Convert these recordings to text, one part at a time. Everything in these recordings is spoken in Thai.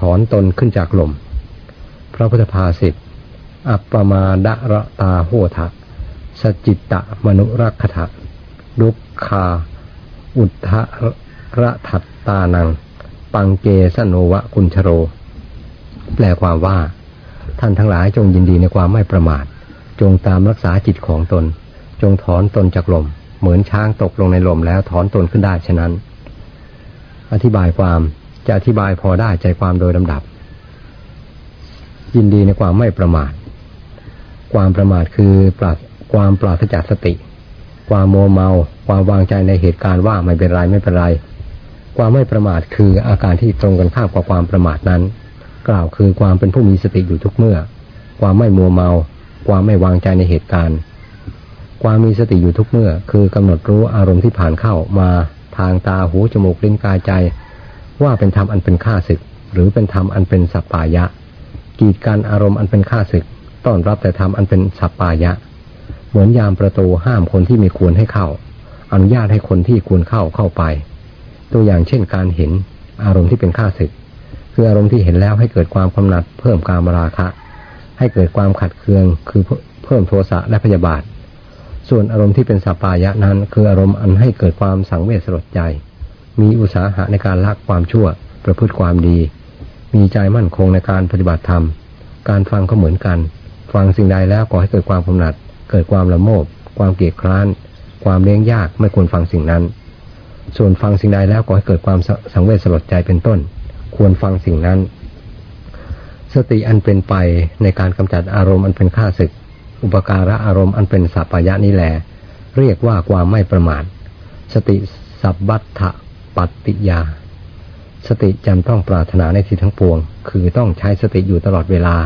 ถอนตนขึ้นจากลม พระพุทธภาษิตอัปปมาดระตาโหทะสจิตตะมนุรักขะดุกคา อุทธระทัตตานัง ปังเกสโนวะกุญชโร แปลความว่า ท่านทั้งหลายจงยินดีในความไม่ประมาท จงตามรักษาจิตของตน จงถอนตนจากลม เหมือนช้างตกลงในลมแล้วถอนตนขึ้นได้ฉะนั้น อธิบายความ จะอธิบายพอได้ใจความโดยลำดับ ยินดีในความไม่ประมาท ความประมาทคือปราศความปราศจากสติ ความโมเมา ความวางใจในเหตุการณ์ว่าไม่เป็นไรไม่เป็นไร ความไม่ประมาทคืออาการที่ตรงกันข้ามกับความประมาทนั้น กล่าวคือความเป็นผู้มีสติอยู่ทุกเมื่อ ความไม่มัวเมา ความไม่วางใจในเหตุการณ์ ความมีสติอยู่ทุกเมื่อ คือกำหนดรู้อารมณ์ที่ผ่านเข้ามาทางตาหูจมูกลิ้นกายใจ ว่าเป็นธรรมอันเป็นข้าศึก หรือเป็นธรรมอันเป็นสัปปายะ กีดกันอารมณ์อันเป็นข้าศึก ต้อนรับแต่ธรรมอันเป็นสัปปายะ เหมือนยามประตูห้ามคนที่ไม่ควรให้เข้า อนุญาตให้คนที่ควรเข้าเข้าไป ตัวอย่างเช่นการเห็นอารมณ์ที่เป็นข้าศึก คืออารมณ์ที่เห็นแล้วให้เกิดความกำหนัดเพิ่มการมราคะ ให้เกิดความขัดเคืองคือเพิ่มโทสะและพยาบาท ส่วนอารมณ์ที่เป็นสัปปายะนั้น คืออารมณ์อันให้เกิดความสังเวชสลดใจ มีอุตสาหะในการละความชั่ว ประพฤติความดี มีใจมั่นคงในการปฏิบัติธรรม การฟังก็เหมือนกัน ฟังสิ่งใดแล้วก่อให้เกิดความกำหนัด เกิดความละโมบ ความเกลียดคร้าน ความเลี้ยงยากไม่ควรฟังสิ่งนั้น ส่วนฟังสิ่งใดแล้วก่อให้เกิดความสังเวชสลดใจเป็นต้น ควรฟังสิ่งนั้น สติอันเป็นไปในการกำจัดอารมณ์อันเป็นข้าศึก อุปการะอารมณ์อันเป็นสัพพยะนี้แหลเรียกว่าความไม่ประมาท สติสัพบัตถ ปัตติยา สติจำต้องปรารถนาในที่ทั้งปวง คือต้องใช้สติอยู่ตลอดเวลา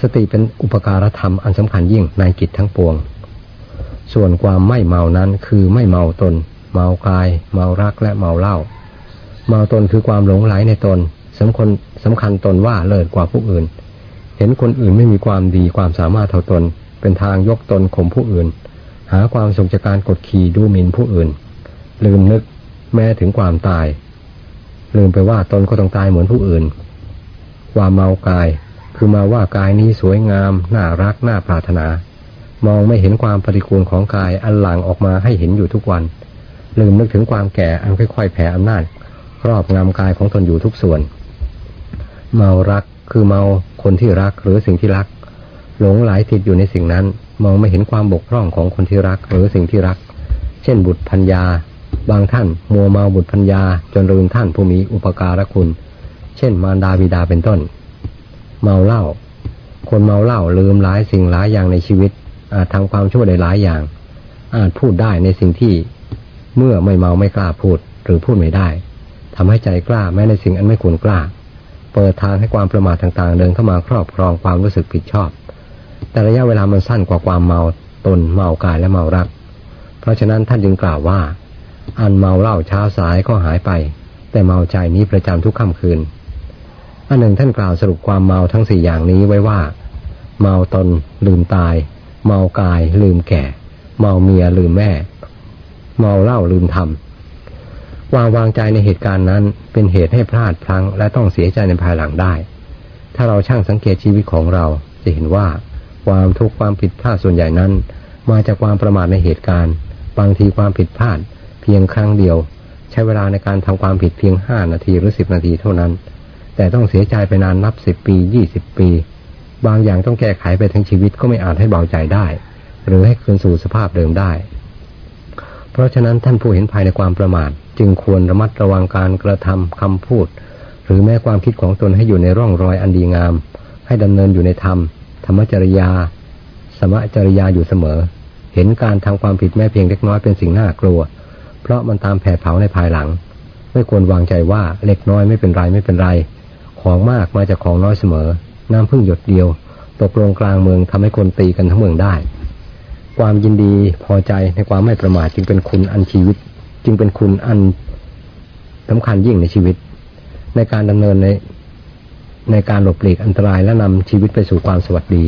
สติเป็นอุปการธรรมอันสำคัญยิ่งในกิจทั้งปวง ส่วนความไม่เมานั้นคือไม่เมาตน เมากาย เมารักและเมาเหล้าเมาตนคือความหลงไหลในตนสำคัญสำคัญตนว่าเลิศกว่าผู้อื่น เห็นคนอื่นไม่มีความดีความสามารถเท่าตน เป็นทางยกตนข่มผู้อื่น หาความสุขจากการกดขี่ดูหมิ่นผู้อื่น ลืมนึก แม้ถึงความตาย ลืมไปว่าตนก็ต้องตายเหมือนผู้อื่น ความเมากายคือมาว่ากายนี้สวยงาม น่ารักน่าปรารถนา มองไม่เห็นความปฏิกูลของกายอันหลังออกมาให้เห็นอยู่ทุกวัน ลืมนึกถึงความแก่อันค่อยๆแผ่อำนาจครอบงำกายของตนอยู่ทุกส่วน เมารักคือเมาคนที่รักหรือสิ่งที่รัก หลงไหลติดอยู่ในสิ่งนั้น มองไม่เห็นความบกพร่องของคนที่รักหรือสิ่งที่รัก เช่นบุตรพัญญา บางท่านมัวเมาบุตรพัญญาจนลืมท่านผู้มีอุปการะคุณ เช่นมารดาบิดาเป็นต้น เมาเหล้าคนเมาเหล้าลืมหลายสิ่งหลายอย่างในชีวิต อาจทำความชั่วได้หลายอย่าง อาจพูดได้ในสิ่งที่ เมื่อไม่เมาไม่กล้าพูดหรือพูดไม่ได้ทำให้ใจกล้าแม้ในสิ่งอันไม่ควรกล้า เปิดทางให้ความประมาทต่างๆ เดินเข้ามาครอบครองความรู้สึกผิดชอบ แต่ระยะเวลามันสั้นกว่าความเมาตนเมากายและเมารัก เพราะฉะนั้นท่านจึงกล่าวว่า อันเมาเหล้าเช้าสายก็หายไป แต่เมาใจนี้ประจำทุกค่ำคืนอันหนึ่งท่านกล่าวสรุปความเมาทั้งสี่อย่างนี้ไว้ว่า เมาตนลืมตาย เมากายลืมแก่ เมาเมียลืมแม่ เมาเหล้าลืมทำวางวางใจในเหตุการณ์นั้นเป็นเหตุให้พลาดพลั้ง และต้องเสียใจในภายหลังได้ ถ้าเราช่างสังเกตชีวิตของเราจะเห็นว่า ความทุกข์ความผิดพลาดส่วนใหญ่นั้น มาจากความประมาทในเหตุการณ์ บางทีความผิดพลาด พียงครั้งเดียว ใช้เวลาในการทำความผิดเพียงห้านาทีหรือสิบนาทีเท่านั้น แต่ต้องเสียใจไปนานนับสิบปียี่สิบปี บางอย่างต้องแก้ไขไปทั้งชีวิตก็ไม่อาจให้เบาใจได้ หรือให้คืนสู่สภาพเดิมได้ เพราะฉะนั้นท่านผู้เห็นภายในความประมาทจึงควรระมัดระวังการกระทำคำพูด หรือแม้ความคิดของตนให้อยู่ในร่องรอยอันดีงาม ให้ดำเนินอยู่ในธรรม ธรรมจริยา สมจริยาอยู่เสมอ เห็นการทำความผิดแม้เพียงเล็กน้อยเป็นสิ่งน่ากลัว เพราะมันตามแผดเผาในภายหลัง ไม่ควรวางใจว่าเล็กน้อยไม่เป็นไรไม่เป็นไร ของมากมาจากของน้อยเสมอ น้ำพึ่งหยดเดียว ตกลงกลางเมืองทำให้คนตีกันทั้งเมืองได้ ความยินดีพอใจในความไม่ประมาทจึงเป็นคุณอันชีวิต จึงเป็นคุณอันสำคัญยิ่งในชีวิต ในการดำเนินในในการหลบหลีกอันตรายและนำชีวิตไปสู่ความสวัสดี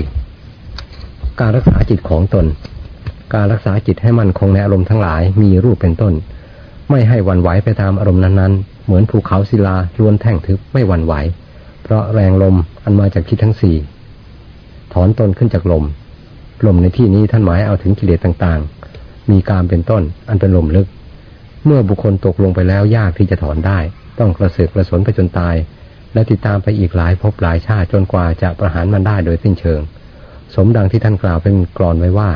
การรักษาจิตของตน การรักษาจิตให้มั่นคงในอารมณ์ทั้งหลายมีรูปเป็นต้น ไม่ให้วันไหวไปตามอารมณ์นั้นๆ เหมือนภูเขาศิลาล้วนแท่งทึบไม่วันไหว เพราะแรงลมอันมาจากทิศทั้งสี่ถอนตนขึ้นจากลม ลมในที่นี้ท่านหมายเอาถึงกิเลสต่างๆ มีการเป็นต้นอันเป็นลมลึก เมื่อบุคคลตกลงไปแล้วยากที่จะถอนได้ ต้องกระเสือกกระสนไปจนตาย และติดตามไปอีกหลายภพหลายชาติจนกว่าจะประหารมันได้โดยสิ้นเชิง สมดังที่ท่านกล่าวเป็นกรอนไว้ว่า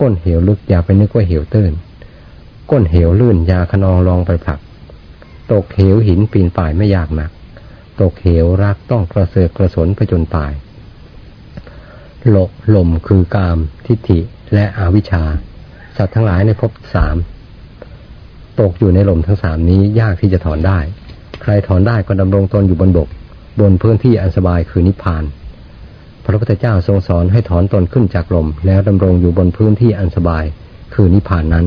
ก้นเหวลึกอย่าไปนึกว่าเหวตื้น ก้นเหวลื่นอยาขนองลองไปผลัก ตกเหวหินปีนป่ายไม่ยากหนัก ตกเหวรักต้องกระเสือกกระสนไปจนตายโลกลมคือกาม ทิฏฐิและอวิชชา สัตว์ทั้งหลายในภพสามตกอยู่ในลมทั้งสามนี้ยากที่จะถอนได้ ใครถอนได้ก็ดำรงตนอยู่บนบก บนพื้นที่อันสบายคือนิพพาน ระพุทธเจ้าทรงสอนให้ถอนตนขึ้นจากลม แล้วดำรงอยู่บนพื้นที่อันสบาย คือนิพพานนั้น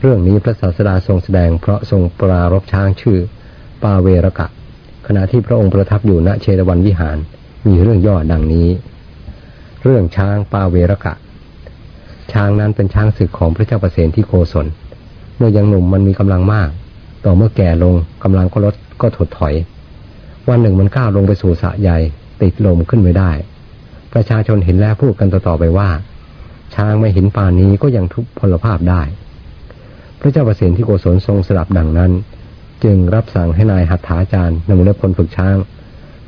เรื่องนี้พระศาสดาทรงแสดงเพราะทรงปรารบช้างชื่อ ปาเวรกะ ขณะที่พระองค์ประทับอยู่ณเชตวันวิหาร มีเรื่องย่อดังนี้ เรื่องช้างปาเวรกะ ช้างนั้นเป็นช้างศึกของพระเจ้าประเสนที่โกศลเมื่อยังหนุ่มมันมีกำลังมาก ต่อเมื่อแก่ลงกำลังก็ลดก็ถดถอย วันหนึ่งมันก้าวลงไปสู่สระใหญ่ ติดลมขึ้นไม่ได้ ประชาชนเห็นแล้วพูดกันต่อๆไปว่า ช้างไม่เห็นป่านนี้ก็ยังทุพพลภาพได้ พระเจ้าประสนที่โกศลทรงสลับดังนั้น จึงรับสั่งให้นายหัตถาจารย์นำเล็บพลฝึกช้าง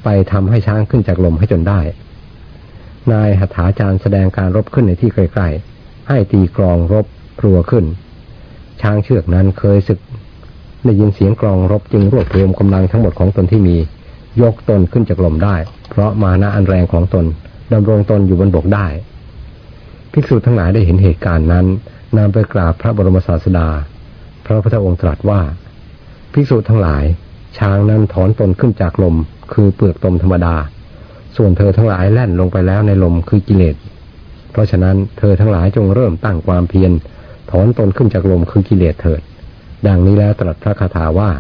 ไปทำให้ช้างขึ้นจากลมให้จนได้ นายหัตถาจารย์แสดงการรบขึ้นในที่ใกล้ๆให้ตีกลองรบครัวขึ้น ช้างเชือกนั้นเคยศึกได้ยินเสียงกลองรบจึงรวบรวมกำลังทั้งหมดของตนที่มี ยกตนขึ้นจากลมได้ ราะมานะอันแรงของตนดำรงตนอยู่บนบกได้ ภิกษุทั้งหลายได้เห็นเหตุการณ์นั้นนำไปกราบพระบรมศาสดา พระพุทธองค์ตรัสว่า ภิกษุทั้งหลาย ช้างนั้นถอนตนขึ้นจากลม คือเปลือกตมธรรมดา ส่วนเธอทั้งหลายแล่นลงไปแล้วในลมคือกิเลส เพราะฉะนั้นเธอทั้งหลายจงเริ่มตั้งความเพียรถอนตนขึ้นจากลมคือกิเลสเถิด ดังนี้แล้วตรัสพระคาถาว่า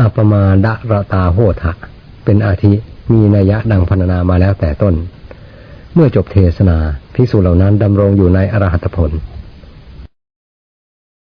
อัปมาดะระตาโหทะเป็นอาทิ มีนัยยะดังพรรณนามาแล้วแต่ต้น เมื่อจบเทศนาภิกษุเหล่านั้นดำรงอยู่ในอรหัตผล